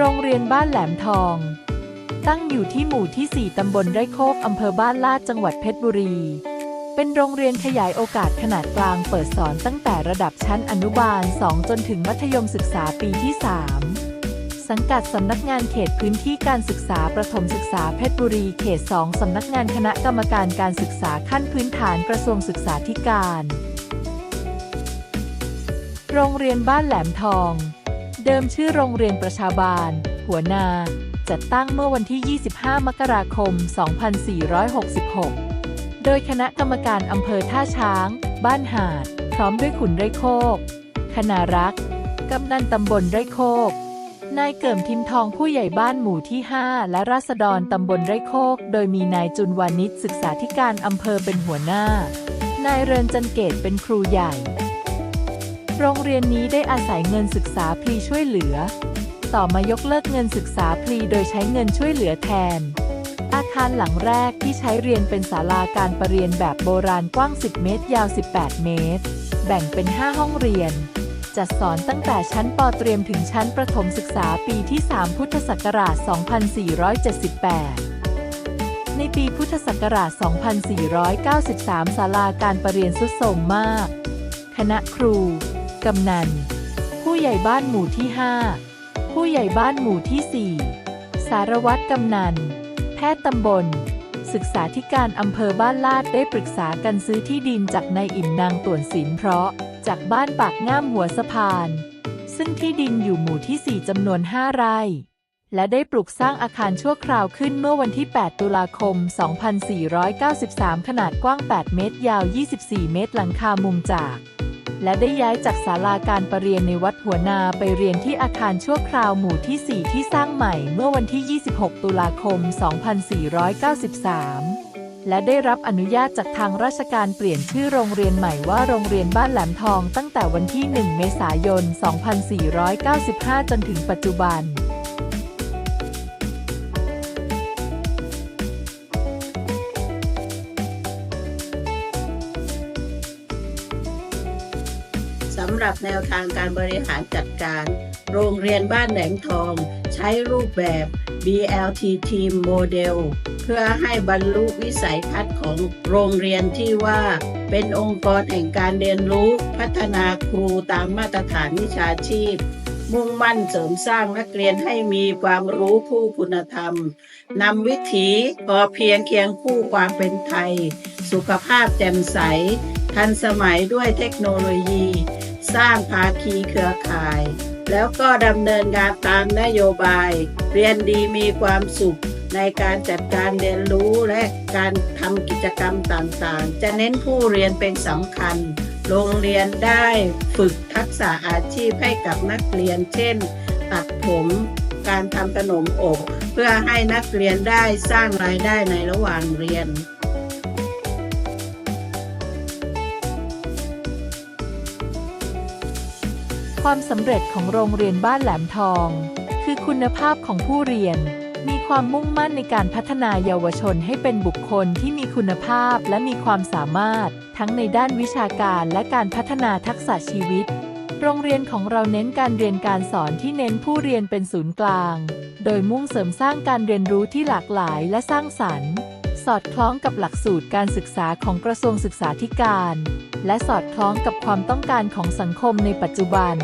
โรงเรียนบ้านแหลมทอง ตั้งอยู่ที่หมู่ที่ 4 ตำบลไร่โคกอำเภอบ้านลาดจังหวัดเพชรบุรี เป็นโรงเรียนขยายโอกาสขนาดกลางเปิดสอนตั้งแต่ระดับชั้นอนุบาล 2 จนถึงมัธยมศึกษาปีที่ 3 สังกัดสำนักงานเขตพื้นที่การศึกษาประถมศึกษาเพชรบุรีเขต 2 สำนักงานคณะกรรมการการศึกษาขั้นพื้นฐานกระทรวงศึกษาธิการ โรงเรียนบ้านแหลมทอง เดิมชื่อโรงเรียนประชาบาล หัวนา จัดตั้งเมื่อวันที่ 25 มกราคม 2466 โดยคณะกรรมการอำเภอท่าช้าง บ้านหาด พร้อมด้วยขุนไร่โคก คณารักษ์กำนันตำบลไร่โคก นายเกิมทิมทองผู้ใหญ่บ้านหมู่ที่ 5 และราษฎรตำบลไร่โคก โดยมีนายจุนวานิชศึกษาธิการอำเภอเป็นหัวหน้า นายเรินจันเกตเป็นครูใหญ่ โรงเรียนนี้ได้อาศัยเงินศึกษาพลีช่วยเหลือ ต่อมายกเลิกเงินศึกษาพลีโดยใช้เงินช่วยเหลือแทน อาคารหลังแรกที่ใช้เรียนเป็นศาลาการประเรียนแบบโบราณกว้าง 10 เมตร ยาว 18 เมตร แบ่งเป็น 5 ห้องเรียน จัดสอนตั้งแต่ชั้นปเตรียมถึงชั้นประถมศึกษาปีที่ 3 พุทธศักราช 2478ในปีพุทธศักราช 2493 ศาลาการประเรียนสุดโทรมมาก คณะครู กำนัน ผู้ใหญ่บ้านหมู่ที่ 5 ผู้ใหญ่บ้านหมู่ที่ 4 สารวัตรกำนัน แพทย์ตำบล ศึกษาธิการอำเภอบ้านลาดได้ปรึกษากันซื้อที่ดินจากนายอิ่มนางต่วนศิลเพราะจากบ้านปากง่ามหัวสะพาน ซึ่งที่ดินอยู่หมู่ที่ 4จำนวน 5 ไร่และได้ปลูกสร้างอาคารชั่วคราวขึ้นเมื่อวันที่ 8 ตุลาคม 2493 ขนาดกว้าง 8 เมตร ยาว 24 เมตร หลังคามุงจาก และได้ย้ายจากศาลาการประเรียนในวัดหัวนาไปเรียนที่อาคารชั่วคราวหมู่ที่ 4 ที่สร้างใหม่เมื่อวันที่ 26 ตุลาคม 2493 และได้รับอนุญาตจากทางราชการเปลี่ยนชื่อโรงเรียนใหม่ว่าโรงเรียนบ้านแหลมทองตั้งแต่วันที่ 1 เมษายน 2495 จนถึงปัจจุบันำหรับแนวทางการบริหารจัดการ โรงเรียนบ้านแหลมทอง ใช้รูปแบบ BLT Team Model เพื่อให้บรรลุวิสัยทัศน์ของโรงเรียนที่ว่า เป็นองค์กรแห่งการเรียนรู้ พัฒนาครูตามมาตรฐานวิชาชีพ มุ่งมั่นเสริมสร้างนักเรียนให้มีความรู้ผู้คุณธรรมนำวิถีพอเพียงเคียงคู่ความเป็นไทย สุขภาพแจ่มใสทันสมัยด้วยเทคโนโลยี สร้างภาคีเครือข่าย แล้วก็ดำเนินงานตามนโยบาย เรียนดีมีความสุขในการจัดการเรียนรู้และการทำกิจกรรมต่างๆ จะเน้นผู้เรียนเป็นสำคัญ โรงเรียนได้ฝึกทักษะอาชีพให้กับนักเรียน เช่น ตัดผม การทำขนมอบ เพื่อให้นักเรียนได้สร้างรายได้ในระหว่างเรียน ความสำเร็จของโรงเรียนบ้านแหลมทอง คือคุณภาพของผู้เรียน มีความมุ่งมั่นในการพัฒนาเยาวชนให้เป็นบุคคลที่มีคุณภาพและมีความสามารถ ทั้งในด้านวิชาการและการพัฒนาทักษะชีวิต โรงเรียนของเราเน้นการเรียนการสอนที่เน้นผู้เรียนเป็นศูนย์กลาง โดยมุ่งเสริมสร้างการเรียนรู้ที่หลากหลายและสร้างสรรค์ สอดคล้องกับหลักสูตรการศึกษาของกระทรวงศึกษาธิการ และสอดคล้องกับความต้องการของสังคมในปัจจุบัน